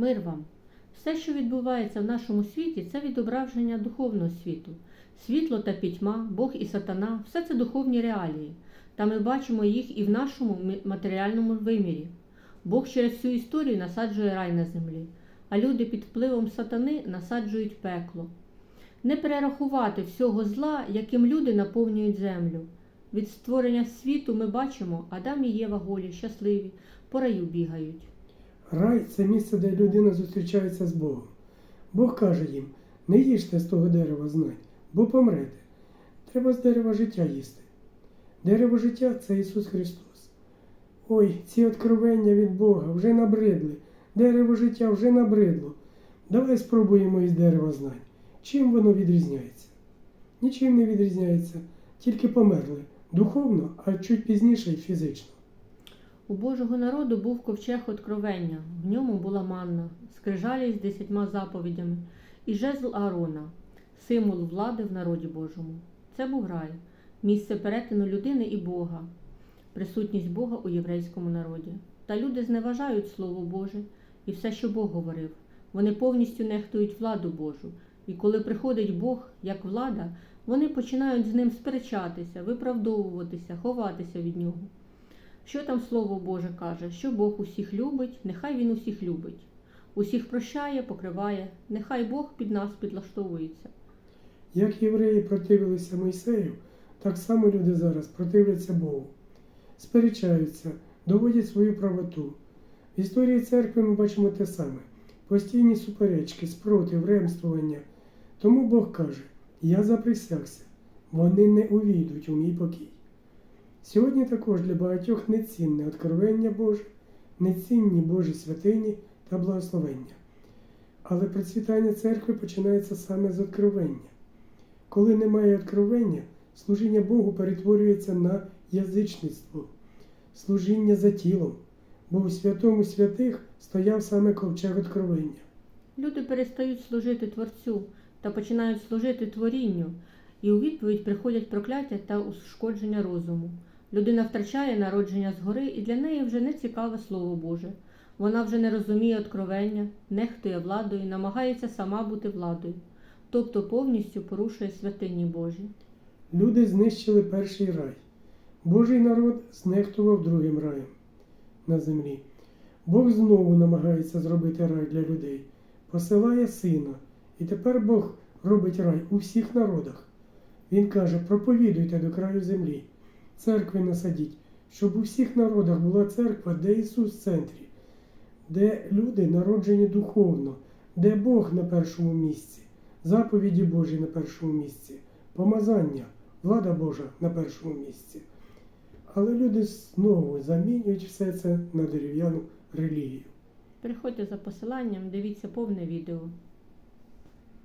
Мир вам! Все, що відбувається в нашому світі, це відображення духовного світу. Світло та пітьма, Бог і сатана все це духовні реалії. Та ми бачимо їх і в нашому матеріальному вимірі. Бог через всю історію насаджує рай на землі, а люди під впливом сатани насаджують пекло. Не перерахувати всього зла, яким люди наповнюють землю. Від створення світу ми бачимо, Адам і Єва голі, щасливі, по раю бігають. Рай це місце, де людина зустрічається з Богом. Бог каже їм: не їжте з того дерева знань, бо помрете. Треба з дерева життя їсти. Дерево життя це Ісус Христос. Ой, ці откровення від Бога вже набридли. Дерево життя вже набридло. Давай спробуємо із дерева знань. Чим воно відрізняється? Нічим не відрізняється, тільки померли духовно, а чуть пізніше й фізично. У Божого народу був ковчег откровення, в ньому була манна, скрижалі з десятьма заповідями і жезл Аарона, символ влади в народі Божому. Це був рай, місце перетину людини і Бога, присутність Бога у єврейському народі. Та люди зневажають Слово Боже і все, що Бог говорив. Вони повністю нехтують владу Божу. І коли приходить Бог як влада, вони починають з ним сперечатися, виправдовуватися, ховатися від нього. Що там Слово Боже каже? Що Бог усіх любить, нехай Він усіх любить. Усіх прощає, покриває, нехай Бог під нас підлаштовується. Як євреї противилися Мойсею, так само люди зараз противляться Богу. Сперечаються, доводять свою правоту. В історії церкви ми бачимо те саме: постійні суперечки, спротив, ремствування. Тому Бог каже: Я заприсягся, вони не увійдуть у мій покій. Сьогодні також для багатьох нецінне откровення Боже, нецінні Божі святині та благословення. Але процвітання церкви починається саме з откровення. Коли немає откровення, служіння Богу перетворюється на язичництво, служіння за тілом, бо у святому святих стояв саме ковчег откровення. Люди перестають служити Творцю та починають служити творінню, і у відповідь приходять прокляття та ушкодження розуму. Людина втрачає народження згори, і для неї вже не цікаве Слово Боже. Вона вже не розуміє откровення, нехтує владою, намагається сама бути владою, тобто повністю порушує святині Божі. Люди знищили перший рай. Божий народ знехтував другим раєм на землі. Бог знову намагається зробити рай для людей, посилає сина, і тепер Бог робить рай у всіх народах. Він каже: проповідуйте до краю землі, церкви насадіть, щоб у всіх народах була церква, де Ісус в центрі, де люди народжені духовно, де Бог на першому місці, заповіді Божі на першому місці, помазання, влада Божа на першому місці. Але люди знову замінюють все це на дерев'яну релігію. Переходьте за посиланням, дивіться повне відео.